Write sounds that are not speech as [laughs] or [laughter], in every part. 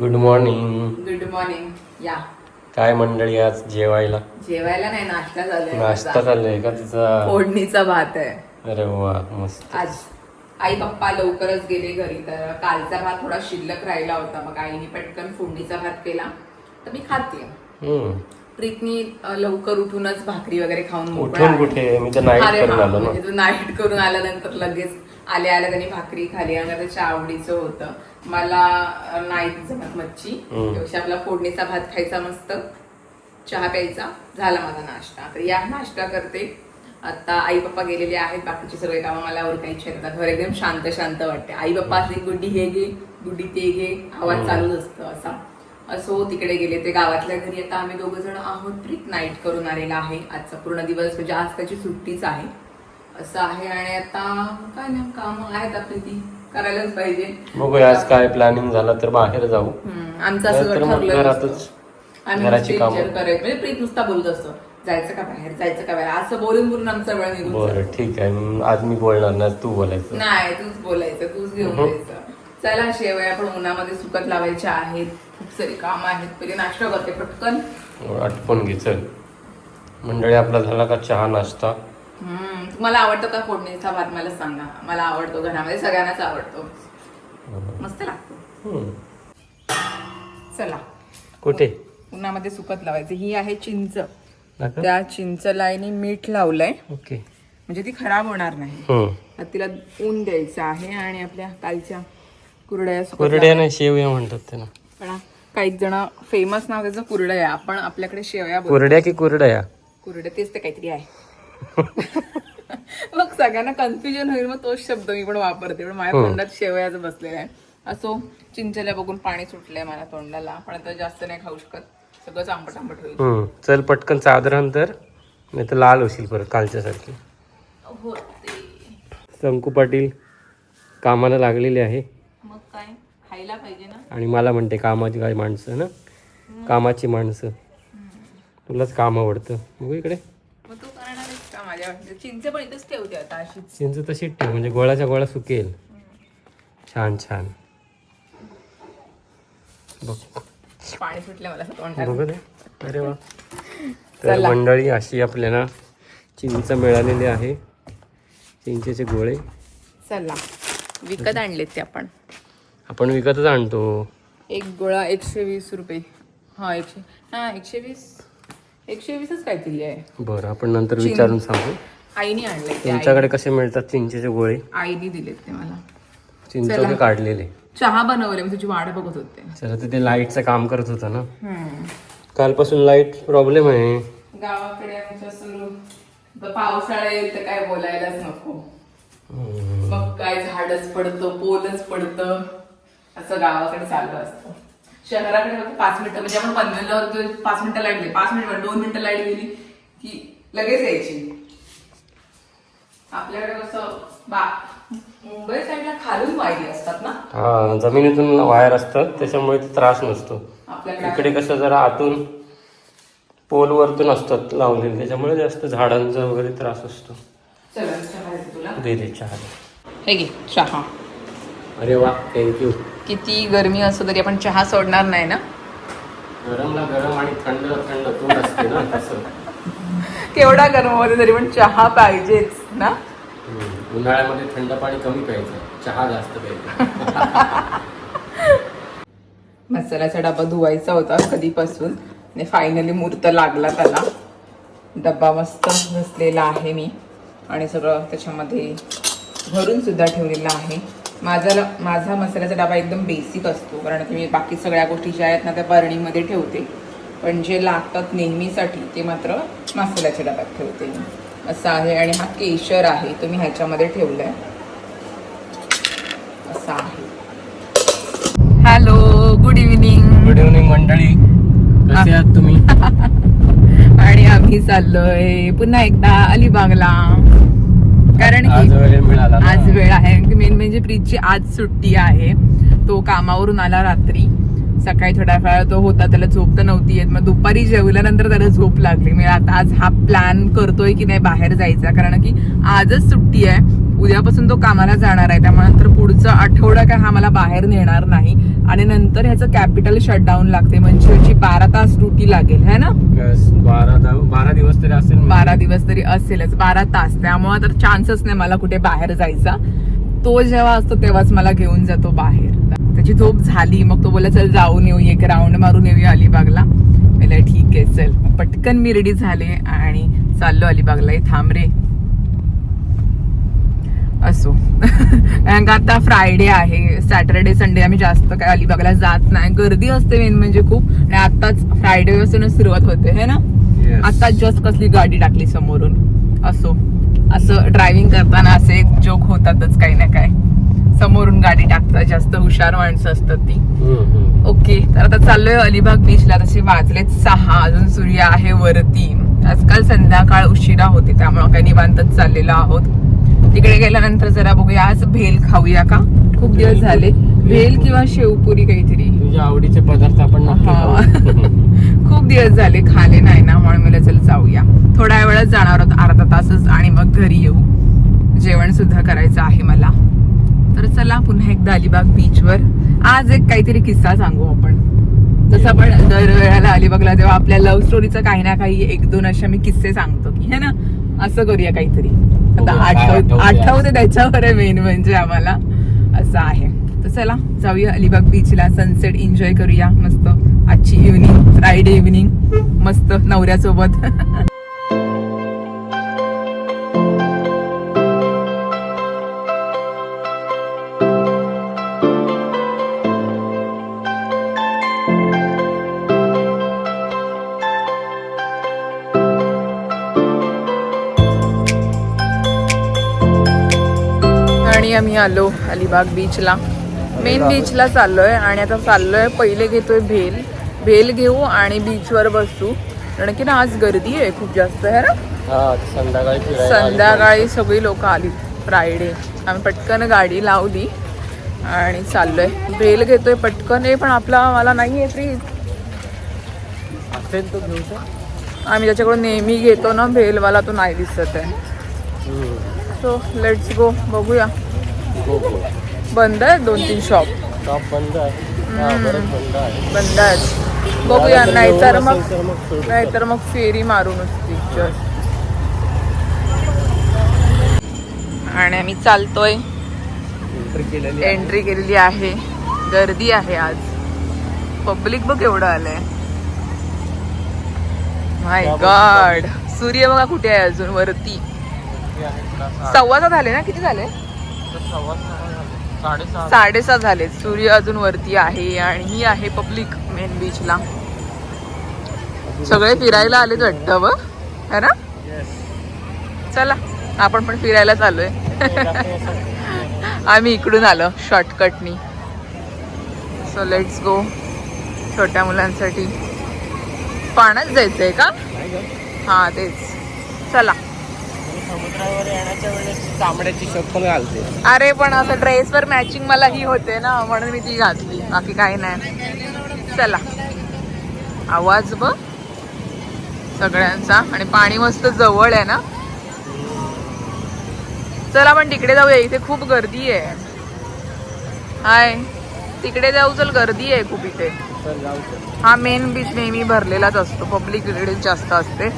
Good morning good morning या. काय मंडळी आज जेवायला? जेवायला नाही नाश्ता झालाय नाश्ता. चाललाय का तिचा फोडणीचा भात आहे. अरे वा मस्त. आज आई पप्पा लवकरच गेले घरी तर कालचा भात थोडा शिल्लक राहिला होता. मग आईने पटकन फोडणीचा भात केला. तर मी खाते. हम्म. प्रीतनी अ, लवकर उठूनच भाकरी वगैरे खाऊन मोकळा उठून आहे. कुठे? मी तर नाईट अरे करून आलो ना. म्हणजे तू नाईट करून आल्यानंतर लगेच आल्या आल्या त्यांनी भाकरी खाली. आणि त्याच्या आवडीचं होतं. मला नाही जमत मच्छी. त्यापेक्षा आपला फोडणीचा भात खायचा मस्त. चहा प्यायचा. झाला माझा नाश्ता. तर या नाश्ता करते. आता आई पप्पा गेलेले आहेत. बाकीचे सगळे कामं मला उरकायचे आहेत. घर एकदम शांत शांत वाटते आई पप्पा असले गुड्डी हे घे गुड्डी ते घे. आवाज. चालूच असतं असा. असो तिकडे गेले ते गावातल्या घरी. आता आम्ही दोघ जण आहोत. प्रीत नाईट करून आलेला आहे. आजचा पूर्ण दिवस म्हणजे आज त्याची सुट्टीच आहे. असं आहे. आणि आता काय ना काम आहेत आपली ती. करायलाच पाहिजे. बघूया आज काय प्लॅनिंग झालं तर बाहेर जाऊ. हम्म, आमचं असं नाहीतर मग ठरलं घरातच आम्ही घराची नुसते कामं. विचार करायचं. म्हणजे प्रीत नुसता बोलत असतो. जायचं का बाहेर? जायचं का बाहेर? असं बोलून बोलून आमचा वेळ निघून जातो. बरं ठीक आहे. मग आज मी बोलणार नाही तू बोलायचं. नाही तूच बोलायचं. तूच घेऊन. जायचं चला शेवया पण उन्हामध्ये सुकत लावायच्या आहेत. खूप सारी काम आहेत. पहिले नाश्ता करते पटकन. आठवण घे चल. मंडळी आपला झाला का चहा नाश्ता? तुम्हाला आवडतो का फोडणीचा भात? मला सांगा. मला आवडतो घरामध्ये सगळ्यांनाच आवडतो. मस्त लागतो. चला. कुठे? उन्हामध्ये सुकत लावायचं. ही आहे चिंच? त्या चिंचला मीठ लावलंय. ओके. म्हणजे ती खराब होणार नाही. तिला ऊन द्यायचं आहे आणि आपल्या कालच्या कुरड्या कुरड्या नाही शेवया म्हणतात त्याला. पण काही जण फेमस नाव त्याचं कुरडया आपण आपल्याकडे शेवया कुरड्या की कुरड्या? कुरडे तेच ते काहीतरी आहे. [laughs] मग सगळ्यांना कन्फ्युजन होईल मग तोच शब्द मी पण वापरते. पण माझ्या हो. तोंडात शेवयाच बसलेला आहे. असो चिंचल्या बघून पाणी सुटलंय मला तोंडाला पण आता जास्त नाही खाऊ शकत. सगळंच आंबट आंबट होईल. चल पटकन साधारण तर नाही तर लाल होशील परत कालच्यासारखी. होते. शंकू पाटील कामाला लागलेले आहे. मग काय? खायला पाहिजे ना? आणि मला म्हणते कामाची काय माणसं ना? कामाची माणसं. तुलाच काम आवडतं. बघू इकडे मग तू करणार आहेस का माझ्या चिंच पण इथेच ठेवते आता अशीच. चिंच तशीच ठेव म्हणजे गोळाच्या गोळा सुकेल. छान छान. बघ. पाणी सुटलं मला असं तोंडाला बघू दे. अरे वा. तर चला. मंडळी अशी आपल्याला चिंच मिळालेली आहे. चिंचेचे गोळे. चला. विकत आणलेत ते आपण. आपण विकतच आणतो. एक गोळा एकशे वीस रुपये. हा एकशे हा एकशे वीस. एकशे वीसच काहीतरी आहे. बरं आपण नंतर विचारून सांगू. आईने आणले ते तुमच्याकडे कसे मिळतात चिंचेचे गोळे? आई- आईने दिलेत ते मला. चिंच काढलेले. चहा बनवले मी तुझी वाट बघत होते. चला तर ते लाईटचं काम करत होतं ना? कालपासून लाइट प्रॉब्लेम आहे. गावाकडे आमच्या सुरू. पावसाळा येईल तर काय बोलायलाच नको. हम्म. मग काय झाडच पडतं पोलच पडतं. असं गावाकडे चालू असतं. शहराकडे फक्त पाच मिनिटं म्हणजे आपण पनवेलवर पाच मिनिटं लाइट गेली पाच मिनिटं दोन मिनिटं लाइट गेली की लगेच यायची. आपल्याकडे कसं बा मुंबई साईडला खालून वायरी असतात ना? हा जमिनीतून वायर असतात त्याच्यामुळे ते त्रास नसतो. आपल्याकडे इकडे कसं जरा आतून पोल वरतून असतात लावलेले त्याच्यामुळे जास्त झाडांचा वगैरे त्रास असतो. चला चहा देते तुला. दे दे चहा दे. हे घे चहा. अरे वा थँक्यू किती गरमी असो तरी आपण चहा सोडणार नाही ना? गरमला गरम आणि थंड थंड तोंड असते ना तसं. केवढा गरम होते तरी पण चहा पाहिजेच ना? हम्म. उन्हाळ्यामध्ये थंड पाणी कमी प्यायचं चहा जास्त प्यायचा. [laughs] मसाल्याचा डबा धुवायचा होता कधीपासून आणि फायनली मुहूर्त लागला त्याला. डब्बा मस्त घसलेला आहे मी आणि सगळं त्याच्यामध्ये भरून सुद्धा ठेवलेलं आहे. माझा माझा मसाल्याचा डबा एकदम बेसिक असतो. कारण की मी बाकी सगळ्या गोष्टी ज्या आहेत ना त्या बरणीमध्ये ठेवते. पण जे लागतात नेहमीसाठी ते मात्र मसाल्याच्या डब्यात ठेवते मी. असं आहे. आणि हा केशर आहे तो मी ह्याच्यामध्ये ठेवलाय. असा आहे. Hello good evening. Good evening मंडळी. कसे आहात तुम्ही? [laughs] आणि आम्ही चाललोय पुन्हा एकदा अलिबागला. कारण आज वेळ आहे. मेन म्हणजे प्रीतची आज सुट्टी आहे. तो कामावरून आला रात्री. सकाळी थोडा वेळ तो होता त्याला झोप तर नव्हती येत. मग दुपारी जेवल्यानंतर त्याला झोप लागली. मी आता आज हा प्लॅन करतोय की नाही बाहेर जायचा. कारण की आजच सुट्टी आहे. उद्यापासून तो कामाला जाणार आहे त्यामुळे नंतर पुढचा आठवडा काय हा मला बाहेर नेणार नाही. आणि नंतर ह्याचं कॅपिटल शटडाऊन लागते म्हणजे ह्याची बारा तास ड्युटी लागेल है ना? बारा बारा दिवस तरी असेल बारा दिवस तरी असेलच बारा तास. त्यामुळे तर चान्सच नाही मला कुठे बाहेर जायचा. तो जेव्हा असतो तेव्हाच मला घेऊन जातो बाहेर. त्याची झोप झाली मग तो बोला चल जाऊन येऊ एक राऊंड मारून येऊया अलिबागला. ठीक आहे चल. पटकन मी रेडी झाले आणि चाललो अलिबागला. "ए, थांब रे असो. [laughs] कारण का आता फ्रायडे आहे सॅटरडे संडे आम्ही जास्त काय अलिबागला जात नाही. गर्दी असते मेन म्हणजे खूप. आणि आताच फ्रायडे पासूनच सुरुवात होते है ना? Yes. आता जस्ट कसली गाडी टाकली समोरून. असो. असं ड्रायव्हिंग करताना असे जोक होतातच काही ना काय समोरून गाडी टाकतात जास्त हुशार माणसं असतात ती. ओके तर आता चाललोय अलिबाग बीचला तसे वाजलेत सहा अजून सूर्य आहे वरती. आजकाल संध्याकाळ उशिरा होते त्यामुळे काही निवांतच चाललेलो आहोत. तिकडे गेल्यानंतर जरा बघूया. आज भेल खाऊया का? खूप दिवस झाले. भेल किंवा शेवपुरी काहीतरी. तुझ्या आवडीचे पदार्थ आपण. [laughs] खूप दिवस झाले खाले नाही ना म्हणून मला चल जाऊया. थोड्या वेळात जाणार आहोत अर्धा तासच आणि मग घरी येऊ. जेवण सुद्धा करायचं आहे मला. तर चला पुन्हा एकदा अलिबाग बीचवर आज एक काहीतरी किस्सा सांगू आपण. जसं आपण दरवेळेला अलिबागला तेव्हा आपल्या लव्ह स्टोरीचं काही ना काही एक दोन अशा मी किस्से सांगतो की है ना? असं करूया काहीतरी. आता काय आठव. आठवते त्याच्यावर आहे मेन म्हणजे आम्हाला. असं आहे. तर चला जाऊया अलिबाग बीचला सनसेट एन्जॉय करूया. मस्त. आजची इव्हनिंग फ्रायडे इव्हनिंग मस्त नवऱ्यासोबत. [laughs] आणि आम्ही आलो अलिबाग बीचला मेन बीचला चाललोय आणि आता चाललोय पहिले घेतोय भेल. भेल घेऊ आणि बीचवर बसू. कारण की ना आज गर्दी आहे खूप जास्त आहे ना? हा संध्याकाळी संध्याकाळी सगळी लोक आली. फ्रायडे आम्ही पटकन गाडी लावली आणि चाललोय. भेल घेतोय पटकन. आहे पण आपला मला नाही आहे फ्रीज. असेल तो घेऊ शकतो. आम्ही त्याच्याकडून नेहमी घेतो ना भेलवाला तो नाही दिसत आहे. सो लेट्स गो बघूया. बंद आहे दोन तीन शॉप? शॉप बंद आहे. बंद आहे. बघूया नाहीतर मग नाहीतर मग फेरी मारून पिक्चर आणि आम्ही चालतोय. एंट्री केलेली आहे. गर्दी आहे आज. पब्लिक बघ एवढं आलंय. माय गॉड सूर्य बघा कुठे आहे अजून वरती. सव्वा झाले ना? किती झाले. साडेसहा झाले. सूर्य अजून वरती आहे आणि ही आहे पब्लिक मेन बीचला. सगळे फिरायला आलेच वाटतं व है ना. चला आपण पण फिरायला चाललोय. आम्ही इकडून आलो शॉर्टकटनी सो लेट्स गो छोट्या मुलांसाठी. पाण्यात जायचंय का. हा तेच. चला. समुद्रावर येण्याच्या वेळेस तांबड्याची चप्पल घालते. अरे पण असं ड्रेसवर मॅचिंग मला ही होते ना म्हणून मी ती घातली. बाकी काही नाही. चला. आवाज बघ. सगळ्यांचा. आणि पाणी मस्त जवळ आहे ना? चल आपण तिकडे जाऊया. इथे खूप गर्दी आहे. हाय. तिकडे जाऊ चल गर्दी आहे खूप इथे. हा मेन बीच नेहमी भरलेलाच असतो. पब्लिक इकडे जास्त असते.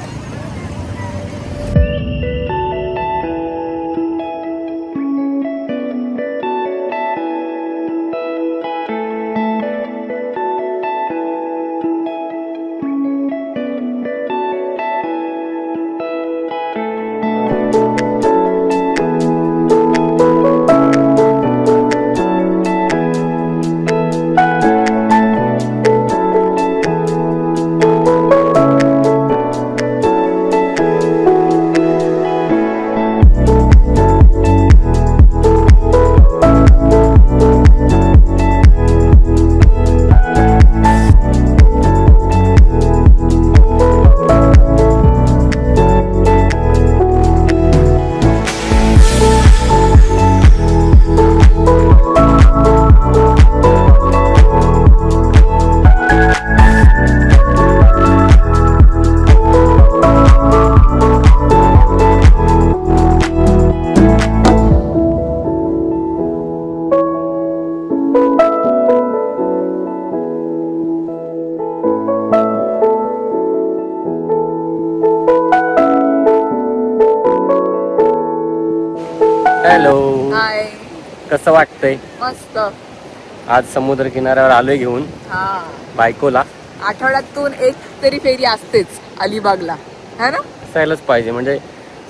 आज समुद्र किनाऱ्यावर आलोय घेऊन. हा. बायकोला. आठवड्यातून एक तरी फेरी असतेच अलिबागला. है ना? असायलाच पाहिजे. म्हणजे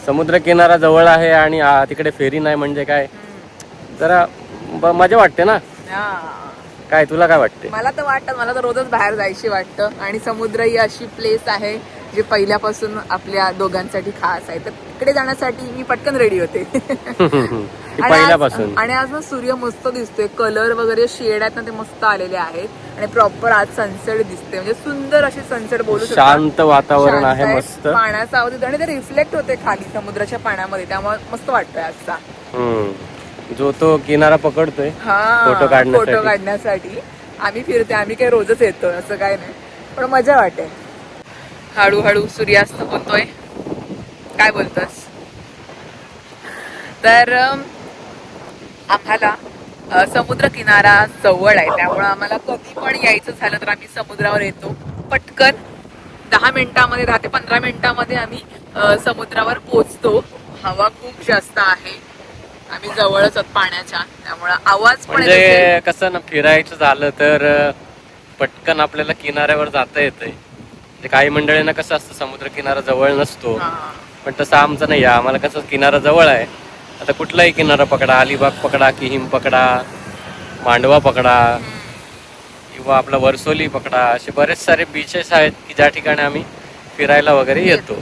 समुद्र किनारा जवळ आहे आणि आ, तिकडे फेरी नाही म्हणजे काय? जरा ब- मजा वाटते ना? हा. काय तुला काय वाटते? मला तर वाटतं मला तर रोजच बाहेर जायची वाटतं. आणि समुद्र ही अशी प्लेस आहे जे पहिल्यापासून आपल्या दोघांसाठी खास आहे तर तिकडे जाण्यासाठी मी पटकन रेडी होते. ती [laughs] आणि आज- पहिल्यापासून. आणि आज ना सूर्य मस्त दिसतोय कलर वगैरे शेड आहेत ना ते मस्त आलेले आहेत आणि प्रॉपर आज सनसेट दिसते म्हणजे सुंदर अशी सनसेट बोलू शकतो. शांत वातावरण आहे मस्त. पाण्याचा आवाज आणि ते रिफ्लेक्ट होते खाली समुद्राच्या पाण्यामध्ये त्यामुळे मस्त वाटतोय आजचा. जो तो किनारा पकडतोय हा फोटो काढण्यासाठी. आम्ही फिरते आम्ही काही रोजच येतो असं काय नाही. पण मजा वाटते हळूहळू सूर्यास्त होतोय. काय बोलतोस? तर आम्हाला समुद्र किनारा जवळ आहे. त्यामुळे आम्हाला कधी पण यायचं झालं तर आम्ही समुद्रावर येतो. पटकन दहा मिनिटामध्ये दहा ते पंधरा मिनिटामध्ये आम्ही समुद्रावर पोचतो हवा खूप जास्त आहे. आम्ही जवळच आहोत पाण्याच्या. त्यामुळे आवाज पण. म्हणजे कसं ना फिरायचं झालं तर पटकन आपल्याला किनाऱ्यावर जाता येतंय. म्हणजे काही मंडळींना कसं असतं समुद्र किनारा जवळ नसतो. पण तसं आमचं नाही आहे. आम्हाला कसं किनारा जवळ आहे. आता कुठलाही किनारा पकडा अलिबाग पकडा किहिम पकडा मांडवा पकडा किंवा आपला वर्सोली पकडा असे बरेच सारे बीचेस आहेत की ज्या ठिकाणी आम्ही फिरायला वगैरे येतो.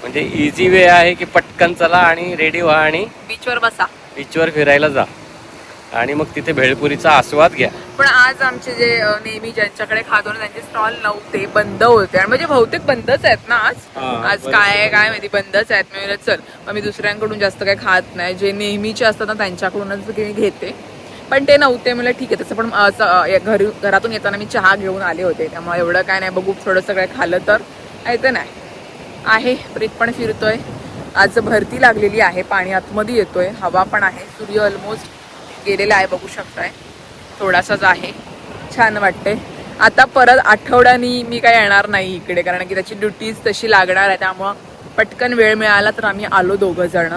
म्हणजे इझी वे आहे की पटकन चला आणि रेडी व्हा आणि बीचवर बसा. बीचवर फिरायला जा. आणि मग तिथे भेळपुरीचा आस्वाद घ्या. पण आज आमचे जे नेहमी ज्यांच्याकडे खातो ना त्यांचे स्टॉल नव्हते बंद होते. आणि म्हणजे बहुतेक बंदच आहेत ना आज? आज काय काय माहिती बंदच आहेत. मी चल मग मी दुसऱ्यांकडून जास्त काही खात नाही. जे नेहमीचे असतात ना त्यांच्याकडूनच मी घेते. पण ते नव्हते. मला ठीक आहे तसं पण घरी घरातून येताना मी चहा घेऊन आले होते. त्यामुळे एवढं काय नाही बघू थोडं सगळं खाल्लं तर. आहे नाही. आहे प्रीत पण फिरतोय. आज भरती लागलेली आहे पाणी आतमध्ये येतोय हवा पण आहे. सूर्य ऑलमोस्ट गेलेला आहे बघू शकताय. थोडासाच आहे. छान वाटते आता परत आठवड्यानी मी काय येणार नाही इकडे कारण की त्याची ड्युटीज तशी लागणार आहे त्यामुळं पटकन वेळ मिळाला तर आम्ही आलो दोघं जण.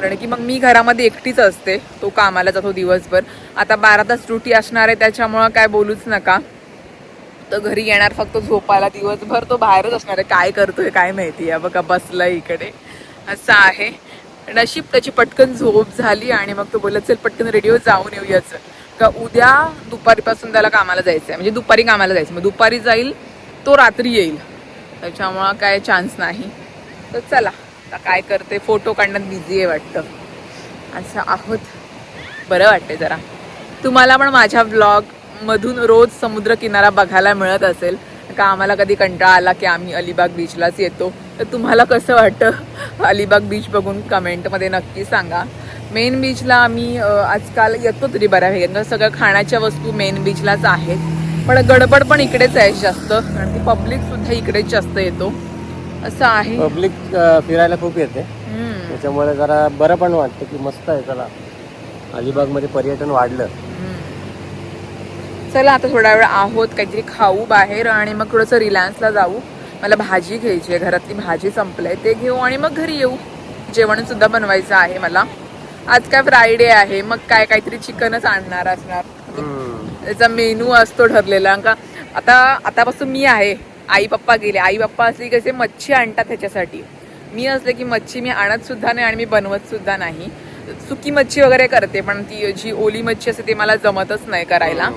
कारण की मग मी घरामध्ये एकटीच असते तो कामाला जातो दिवसभर. आता बारा तास ड्युटी असणार आहे त्याच्यामुळं काय बोलूच नका. तर घरी येणार फक्त झोपायला दिवसभर तो बाहेरच असणार आहे. काय करतोय काय माहिती आहे. बघा बसलाय इकडे. असं आहे. नशीब त्याची पटकन झोप झाली आणि मग तो बोलत चल पटकन रेडिओ जाऊन येऊयाच का उद्या दुपारीपासून त्याला कामाला जायचं आहे म्हणजे दुपारी कामाला जायचं. मग दुपारी जाईल तो रात्री येईल. त्याच्यामुळं काय चान्स नाही. तर चला आता काय करते फोटो काढण्यात बिझी आहे वाटतं. असं आहोत. बरं वाटते जरा. तुम्हाला पण माझ्या ब्लॉगमधून रोज समुद्र किनारा बघायला मिळत असेल. का आम्हाला कधी कंटाळा आला की आम्ही अलिबाग बीचलाच येतो? तर तुम्हाला कसं वाटतं? अलिबाग बीच बघून कमेंटमध्ये नक्की सांगा. मेन बीचला आम्ही आजकाल येतो तरी बऱ्यापैकी. कारण सगळं खाण्याच्या वस्तू मेन बीचलाच आहेत. पण गडबड पण इकडेच आहे जास्त. कारण की पब्लिक सुद्धा इकडेच जास्त येतो. असं आहे. पब्लिक फिरायला खूप येते. त्याच्यामुळे जरा बरं पण वाटतं की मस्त आहे चला. अलिबागमध्ये पर्यटन वाढलं. चला आता थोडा वेळ आहोत काहीतरी खाऊ बाहेर आणि मग थोडंसं रिलायन्सला जाऊ. मला भाजी घ्यायची आहे घरातली भाजी संपलंय ते घेऊ आणि मग घरी येऊ. जेवण सुद्धा बनवायचं आहे मला. आज काय फ्रायडे आहे मग काय काहीतरी चिकनच आणणार असणार. त्याचा मेनू असतो ठरलेला का आता आतापासून मी आहे आई पप्पा गेले. आई पप्पा असले की कसे मच्छी आणतात त्याच्यासाठी. मी असले की मच्छी मी आणत सुद्धा नाही आणि मी बनवत सुद्धा नाही. सुकी मच्छी वगैरे करते पण ती जी ओली मच्छी असते ती मला जमतच नाही करायला.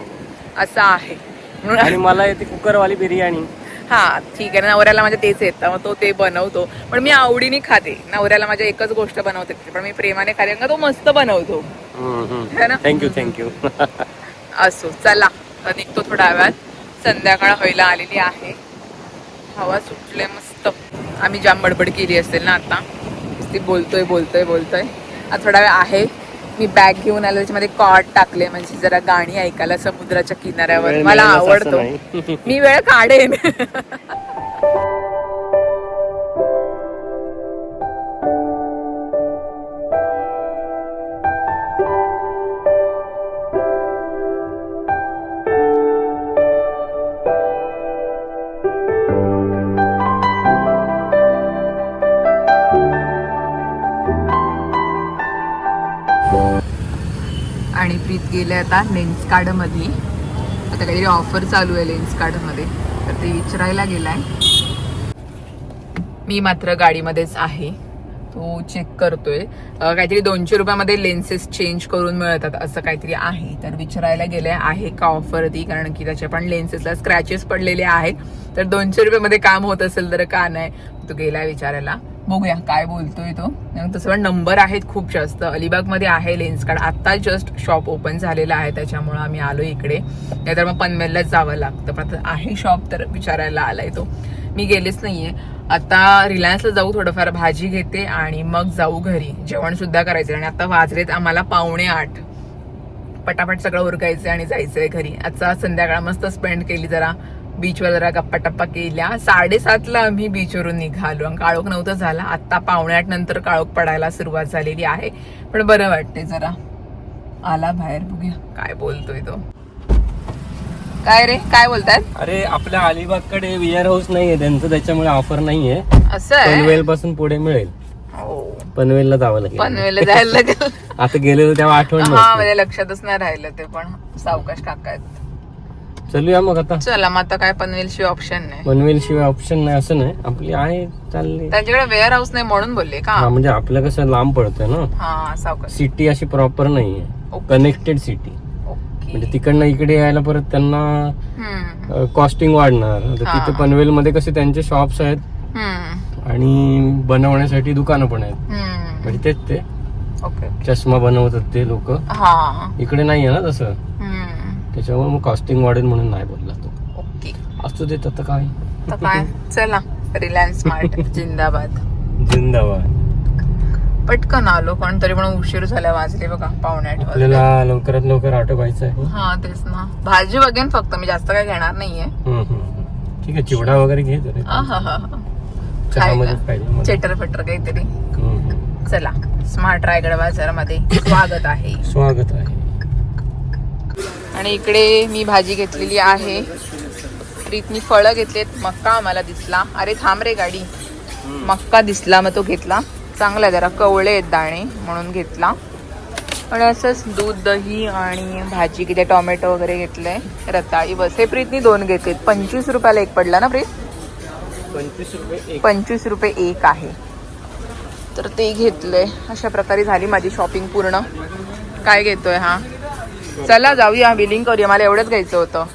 असं आहे. म्हणून आणि मला येते कुकरवाली बिर्याणी. हा ठीक आहे. नवऱ्याला माझ्या तेच येतं. मग तो ते बनवतो. पण मी आवडीने खाते. नवऱ्याला माझ्या एकच गोष्ट बनवते. पण मी प्रेमाने खाते. कारण का तो मस्त बनवतो. है ना? थँक्यू थँक्यू असो चला. निघतो थोड्या वेळात. संध्याकाळ व्हायला आलेली आहे. हवा सुटले मस्त. आम्ही जाम बडबड केली असेल ना आता? ती बोलतोय बोलतोय बोलतोय. आता थोडा वेळ आहे. मी बॅग घेऊन आलो त्याच्यामध्ये कॉट टाकले म्हणजे जरा गाणी ऐकायला समुद्राच्या किनाऱ्यावर. मला आवडतो. मी वेळ काढेन. [laughs] गेले आता लेन्स कार्डमध्ये आता काहीतरी ऑफर चालू आहे लेन्स कार्डमध्ये तर ते विचारायला गेलाय. मी मात्र गाडीमध्येच आहे. तो चेक करतोय. काहीतरी दोनशे रुपयामध्ये लेन्सेस चेंज करून मिळतात असं काहीतरी आहे. तर विचारायला गेलं आहे का ऑफर ती? कारण की त्याच्या पण लेन्सेसला स्क्रॅचेस पडलेले आहेत. तर दोनशे रुपयामध्ये काम होत असेल तर का नाही? तो गेला विचारायला. बघूया काय बोलतोय तो. तसं पण नंबर आहेत खूप जास्त. अलिबागमध्ये आहे लेन्स कार्ड आता जस्ट शॉप ओपन झालेला आहे त्याच्यामुळं आम्ही आलो इकडे. नाहीतर मग पनवेललाच जावं लागतं. पण आता आहे शॉप तर विचारायला आलाय तो. मी गेलेच नाहीये. आता रिलायन्सला जाऊ थोडंफार भाजी घेते आणि मग जाऊ घरी. जेवण सुद्धा करायचं आणि आता वाजलेत आम्हाला पावणे आठ. पटापट सगळं उरकायचं आणि जायचंय घरी. आजचा संध्याकाळ मस्त स्पेंड केली जरा. बीचवर जरा गप्पा टप्पा केल्या. साडेसातला आम्ही बीचवरून निघालो. आणि काळोख नव्हतं झाला. आता पावणे आठ नंतर काळोख पडायला सुरुवात झालेली आहे. पण बरं वाटते जरा. आला बाहेर बघूया. काय बोलतोय तो. काय रे? काय बोलतात अरे आपल्या अलिबागकडे वियर हाऊस नाहीये. त्यांचं त्याच्यामुळे ऑफर नाहीये. असं आहे? पनवेल पासून पुढे मिळेल. हो. पनवेलला जावं लागेल. पनवेलला जायला लागेल. [laughs] आता गेलेलो तेव्हा आठवण हा नव्हती. म्हणजे लक्षातच नाही राहिलं ते पण. सावकाश काका आहेत. चलूया मग आता. चला मग आता काय पनवेल शिवाय ऑप्शन नाही. पनवेल शिवाय ऑप्शन नाही असं नाही. आपली आहे चालली. त्यांच्याकडे वेअर हाऊस नाही म्हणून बोलले का? हा म्हणजे आपलं कसं लांब पडतंय ना. हा सावकाश सिटी अशी प्रॉपर नाहीये. Connected city okay. म्हणजे तिकडनं इकडे यायला परत त्यांना हम्म, कॉस्टिंग वाढणार. आता हा. तिथे पनवेल मध्ये कसे त्यांचे शॉप्स आहेत हम्म, आणि बनवण्यासाठी दुकानं पण आहेत. हम्म. म्हणजे तेच ते. ओके चष्मा बनवतात ते लोक. हा. इकडे नाही आहे ना तसं. त्याच्यामुळे मग कॉस्टिंग वाढेल म्हणून नाही बोलला तो. ओके. असतो देत आता काय? तर काय? चला रिलायन्स स्मार्ट [laughs] जिंदाबाद. जिंदाबाद. पटकन आलो पण तरी पण उशीर झाला वाजले बघा पावणे आठ वाजले. आपल्याला लवकरात लवकर ऑटो पाहायचं आहे. हा तेच ना. भाजी बघेन फक्त मी जास्त काय घेणार नाहीये. हम्म, हम्म. ठीक आहे चिवडा वगैरे घे जरा. चहामध्ये खायला. मला. चेटर फेटर काहीतरी. हम्म. चला स्मार्ट रायगड बाजारामध्ये स्वागत आहे. स्वागत आहे. आणि इकडे मी भाजी घेतलेली आहे. प्रीतनी फळं घेतलेत. मक्का आम्हाला दिसला. अरे थांब रे गाडी. मक्का दिसला मग तो घेतला. चांगला आहे जरा. कवळे आहेत दाणे म्हणून घेतला. आणि असंच दूध दही आणि भाजी किती टोमॅटो वगैरे घेतलंय. रताळी बस. हे प्रीतनी दोन घेतलेत. पंचवीस रुपयाला एक पडला ना प्रीत? पंचवीस रुपये एक. पंचवीस रुपये एक आहे. तर ते घेतलंय. अशा प्रकारे झाली माझी शॉपिंग पूर्ण. काय घेतोय हा? चला जाऊया बिलिंग करूया. मला एवढंच घ्यायचं होतं.